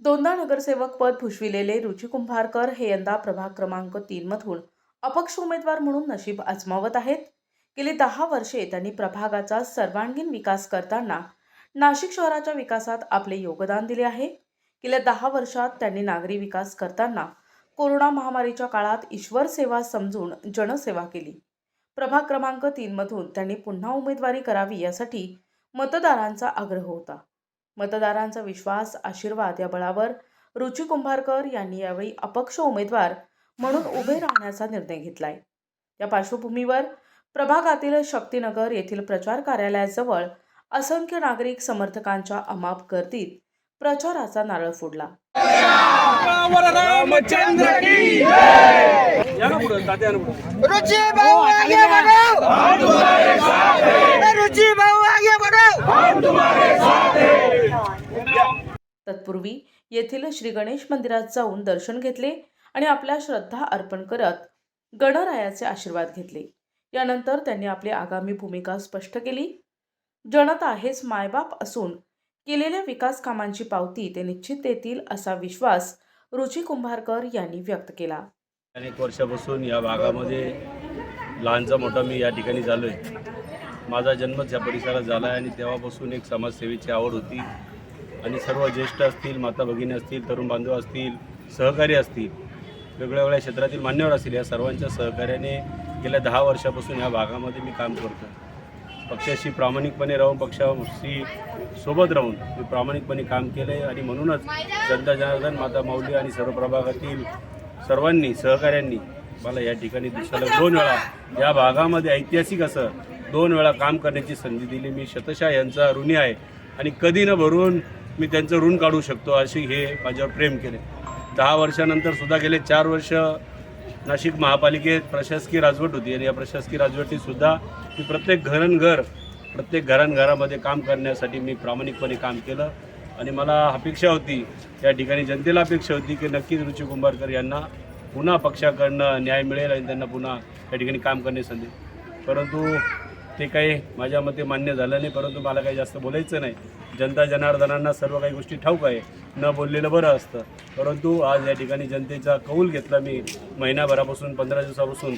दोनदा नगरसेवक पद भूषविलेले रुची कुंभारकर हे यंदा प्रभाग क्रमांक तीनमधून अपक्ष उमेदवार म्हणून नशीब आजमावत आहेत. गेली दहा वर्षे त्यांनी प्रभागाचा सर्वांगीण विकास करताना नाशिक शहराच्या विकासात आपले योगदान दिले आहे. गेल्या दहा वर्षात त्यांनी नागरी विकास करताना कोरोना महामारीच्या काळात ईश्वर सेवा समजून जनसेवा केली. प्रभाग क्रमांक तीनमधून त्यांनी पुन्हा उमेदवारी करावी यासाठी मतदारांचा आग्रह होता. मतदारांचा विश्वास आशीर्वाद या बळावर रुची कुंभारकर यांनी यावेळी अपक्ष उमेदवार म्हणून उभे राहण्याचा निर्णय घेतलाय. या पार्श्वभूमीवर प्रभागातील शक्तीनगर येथील प्रचार कार्यालयाजवळ असंख्य नागरिक समर्थकांच्या अमाप गर्दीत प्रचाराचा नारळ फोडला. रामचंद्र भाऊ आगे बढ़ो रुचि भाऊ आगे बढ़ो. तत्पूर्वी येथील श्री गणेश मंदिरात जाऊन दर्शन घेतले आणि आपल्या श्रद्धा अर्पण करत गणरायाचे आशीर्वाद घेतले. यानंतर त्यांनी आपली आगामी भूमिका स्पष्ट केली. जनता हेच मायबाप असून केलेल्या विकास कामांची पावती ते निश्चित देतील असा विश्वास रुची कुंभारकर यांनी व्यक्त केला. अनेक वर्षापासून या भागामध्ये लहानचा मोठा मी या ठिकाणी झालो आहे माझा जन्मच या परिसरात झाला आहे आणि तेव्हापासून एक समाजसेवेची आवड होती. आणि सर्व ज्येष्ठ असतील माता भगिनी असतील तरुण बांधव असतील सहकारी असतील वेगळ्या वेगळ्या क्षेत्रातील मान्यवर असतील या सर्वांच्या सहकार्याने गेल्या दहा वर्षापासून या भागामध्ये मी काम करतो पक्षाशी प्रामाणिकपणे राहून पक्षाशी सोबत राहून मी प्रामाणिकपणे काम केलं आहे आणि म्हणूनच जनता जनार्दन माता माऊली आणि सर्व प्रभागातील सर्वांनी सहकाऱ्यांनी मला या ठिकाणी दिवसाला दोन वेळा या भागामध्ये ऐतिहासिक असं दोन वेळा काम करण्याची संधी दिली. मी शतशा यांचा ऋणी आहे आणि कधी न भरून मी त्यांचं ऋण काढू शकतो अशी हे माझ्यावर प्रेम केले. दहा वर्षानंतर सुद्धा गेले चार वर्ष नाशिक महापालिकेत प्रशासकीय राजवट होती आणि या प्रशासकीय राजवटीतसुद्धा मी प्रत्येक घरनघर प्रत्येक घरांघरामध्ये काम करण्यासाठी मी प्रामाणिकपणे काम केलं. आणि मला अपेक्षा होती या ठिकाणी जनतेला अपेक्षा होती की नक्कीच रुची कुंभारकर यांना पुन्हा पक्षाकडनं न्याय मिळेल आणि त्यांना पुन्हा या ठिकाणी काम करण्याची संधी. परंतु ते काही माझ्या मते मान्य झालं नाही परंतु मला काही जास्त बोलायचं नाही. जनता जनार्दनांना सर्व काही गोष्टी ठाऊक आहे. न बोललेलं बरं असतं. परंतु आज या ठिकाणी जनतेचा कौल घेतला मी महिनाभरापासून पंधरा दिवसापासून.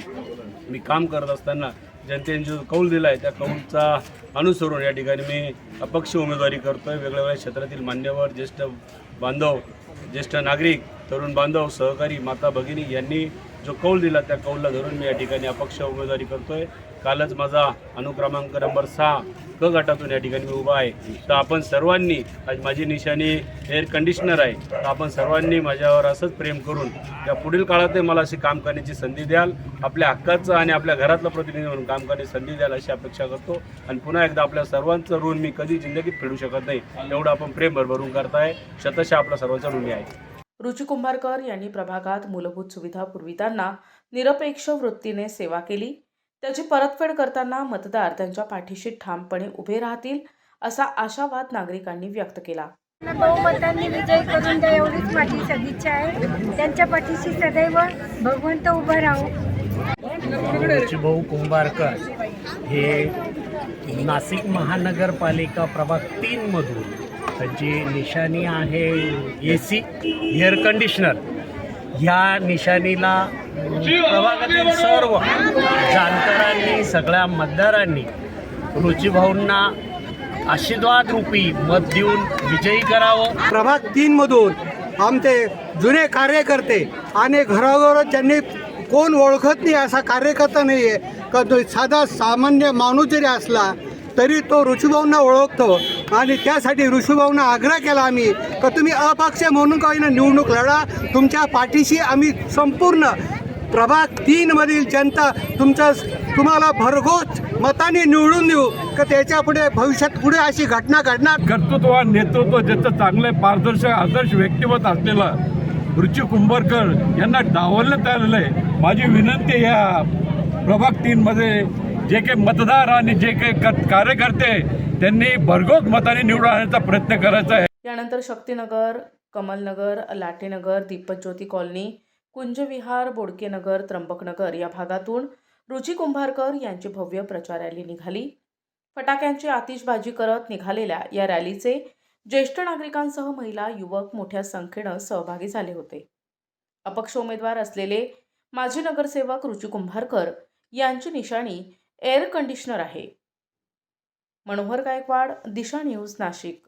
मी काम करत असताना जनतेने जो कौल दिला आहे त्या कौलचा अनुसरून या ठिकाणी मी अपक्ष उमेदवारी करतो आहे वेगवेगळ्या क्षेत्रातील मान्यवर ज्येष्ठ बांधव ज्येष्ठ नागरिक तरुण बांधव सहकारी माता भगिनी यांनी जो कौल दिला त्या कौलला धरून मी या ठिकाणी अपक्ष उमेदवारी करतो आहे कालच माझा अनुक्रमांक नंबर सहा क गटातून या ठिकाणी मी उभा आहे. तर आपण सर्वांनी आज माझी निशाणी एअर कंडिशनर आहे. तर आपण सर्वांनी माझ्यावर असंच प्रेम करून या पुढील काळातही मला अशी काम करण्याची संधी द्याल. आपल्या हक्काचं आणि आपल्या घरातलं प्रतिनिधी म्हणून काम करण्याची संधी द्याल अशी अपेक्षा करतो. आणि पुन्हा एकदा आपल्या सर्वांचं ऋण मी कधी जिंदगीत फेडू शकत नाही एवढं आपण प्रेम भरभरून करताय. शतशः आपला सर्वांचा ऋणी आहे. रुची कुंभारकर यांनी प्रभागात मूलभूत सुविधा पुरविताना निरपेक्ष वृत्तीने सेवा केली. त्याची परतफेड करताना मतदार त्यांच्या पाठीशी ठामपणे उभे राहतील असा आशावाद नागरिकांनी व्यक्त केला. बहुमतांनी विजय करून द्या एवढीच माझी सदिच्छा आहे. त्यांच्या पाठीशी सदैव भगवंत उभं राहू. भाऊ कुंभारकर हे नाशिक महानगरपालिका प्रभाग तीनमधून त्यांची निशाणी आहे ए सी एअर कंडिशनर. ह्या निशाणीला प्रभागातील सर्व जाणकारांनी सगळ्या मतदारांनी रुचीभाऊंना आशीर्वाद रूपी मत देऊन विजयी करावं. प्रभाग तीन मधून आमचे जुने कार्यकर्ते आणि घरोघर त्यांनी कोण ओळखत नाही असा कार्यकर्ता नाही आहे का तो साधा सामान्य माणूस जरी असला तरी तो रुचीभाऊंना ओळखतो. आणि त्यासाठी ऋषीभाऊंना आग्रह केला आम्ही का तुम्ही अपक्ष म्हणून काही निवडणूक लढा. तुमच्या पाठीशी आम्ही संपूर्ण प्रभाग तीनमधील जनता तुमचा तुम्हाला भरघोस मताने निवडून देऊ का त्याच्या पुढे भविष्यात पुढे अशी घटना घडणार? कर्तृत्व नेतृत्व ज्याचं चांगलं पारदर्शक आदर्श व्यक्तिमत्व असलेलं रुची कुंभरकर यांना डावलण्यात आलेलं आहे. माझी विनंती या प्रभाग तीनमध्ये जे काही मतदार आणि जे काही कार्यकर्ते त्यांनी भरघोस मताने निवडून आणण्याचा प्रयत्न करायचा आहे. यानंतर शक्तीनगर कमलनगर लाटेनगर दीपज्योती कॉलनी कुंजविहार बोडकेनगर त्र्यंबकनगर या भागातून रुची कुंभारकर यांची भव्य प्रचार रॅली निघाली. फटाक्यांची आतिषबाजी करत निघालेल्या या रॅलीचे ज्येष्ठ नागरिकांसह महिला युवक मोठ्या संख्येनं सहभागी झाले होते. अपक्ष उमेदवार असलेले माजी नगरसेवक रुची कुंभारकर यांची निशाणी एअर कंडिशनर आहे. मनोहर गायकवाड दिशा न्यूज नाशिक.